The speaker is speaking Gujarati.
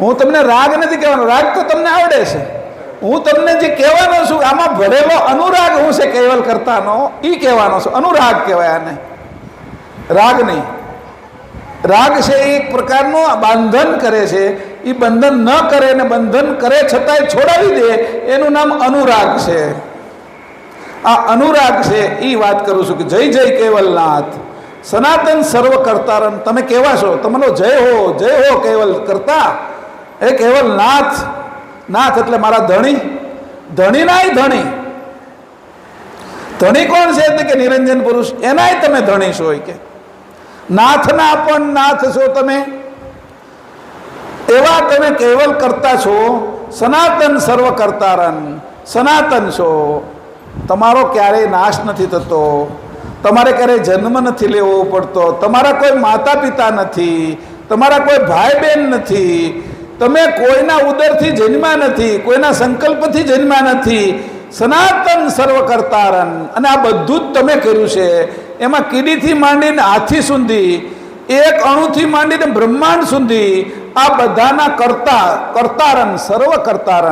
હું તમને રાગ નથી કહેવાનો. રાગ તો તમને આવડે છે. હું તમને જે કહેવાનો છું, આમાં ભરેલો અનુરાગ હું છે કેવલ કરતાનો એ કહેવાનો છું. અનુરાગ કહેવાય આને. રાગ નહીં. રાગ છે એ એક પ્રકારનું બંધન કરે છે. એ બંધન ન કરે ને બંધન કરે છતાંય છોડાવી દે, એનું નામ અનુરાગ છે. આ અનુરાગ છે એ વાત કરું છું કે જય જય કેવલનાથ. સનાતન સર્વ કરતારન તમે કેવા છો? તમારો જય હો જય હો કેવલ કરતા. એ કેવલ નાથ નાથ એટલે મારા ધણી. ધણી નાય ધણી. ધણી કોણ છે એટલે કે નિરંજન પુરુષ? એનાય તમે ધણી છો કે નાથના પણ નાથ છો તમે. એવા તમે કેવલ કરતા છો, સનાતન સર્વ કરતારન. સનાતન છો. તમારો ક્યારેય નાશ નથી થતો. તમારે ક્યારેય જન્મ નથી લેવો પડતો. તમારા કોઈ માતા પિતા નથી. તમારા કોઈ ભાઈ બહેન નથી. તમે કોઈના ઉદરથી જન્મ્યા નથી, કોઈના સંકલ્પથી જન્મ્યા નથી, સનાતન સર્વ કરતારન અને આ બધું જ તમે કર્યું છે. એમાં કીડીથી માંડીને હાથી સુધી, એક અણુથી માંડીને બ્રહ્માંડ સુધી, આ બધાના કરતા, કરતારન સર્વ કરતારન